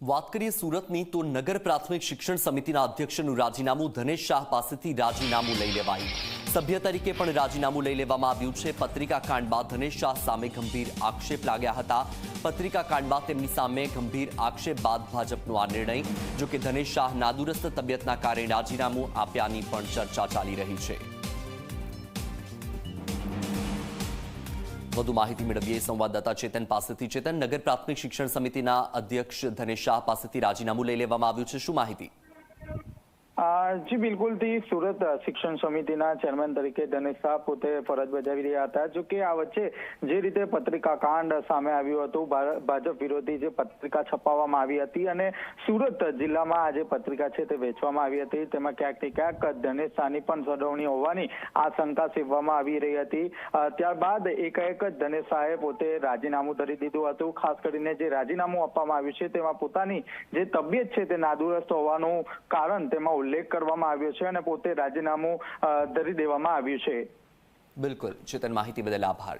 વાત કરીએ સુરતની, તો નગર પ્રાથમિક શિક્ષણ સમિતિના અધ્યક્ષનું રાજીનામું ધનેશ શાહ પાસેથી રાજીનામું લઈ લેવાયું. સભ્ય તરીકે પણ રાજીનામું લઈ લેવામાં આવ્યું છે. પત્રિકા કાંડ બાદ ધનેશ શાહ સામે ગંભીર આક્ષેપ લાગ્યા હતા. પત્રિકા કાંડ તેમની સામે ગંભીર આક્ષેપ બાદ ભાજપનો આ નિર્ણય. જોકે ધનેશ શાહ નાદુરસ્ત તબિયતના કારણે રાજીનામું આપ્યાની પણ ચર્ચા ચાલી રહી છે. વધુ માહિતી મેળવીએ સંવાદદાતા ચેતન પાસેથી. ચેતન, નગર પ્રાથમિક શિક્ષણ સમિતિના અધ્યક્ષ ધનેશ શાહ પાસેથી રાજીનામું લઈ લેવામાં આવ્યું છે. શું માહિતી? જી બિલકુલથી સુરત શિક્ષણ સમિતિના ચેરમેન તરીકે ધનેશ શાહ પોતે ફરજ બજાવી રહ્યા હતા. જો કે આ વચ્ચે જે રીતે પત્રિકા કાંડ સામે આવ્યું હતું ભાજપ વિરોધી જે પત્રિકા છપાવવામાં આવી હતી અને સુરત જિલ્લામાં આ જે પત્રિકા છે તે વેચવામાં આવી હતી. તેમાં ક્યાંક ને ક્યાંક ધનેશ શાહની પણ સડવણી હોવાની આશંકા સેવવામાં આવી રહી હતી. ત્યારબાદ એકાએક જ ધનેશ શાહે પોતે રાજીનામું ધરી દીધું હતું. ખાસ કરીને જે રાજીનામું આપવામાં આવ્યું છે તેમાં પોતાની જે તબિયત છે તે નાદુરસ્ત હોવાનું કારણ તેમાં ઉલ્લેખ કરવામાં આવ્યો છે અને પોતે રાજીનામું ધરી દેવામાં આવ્યું છે. બિલકુલ. ચેતન માહિતી બદલ આભાર.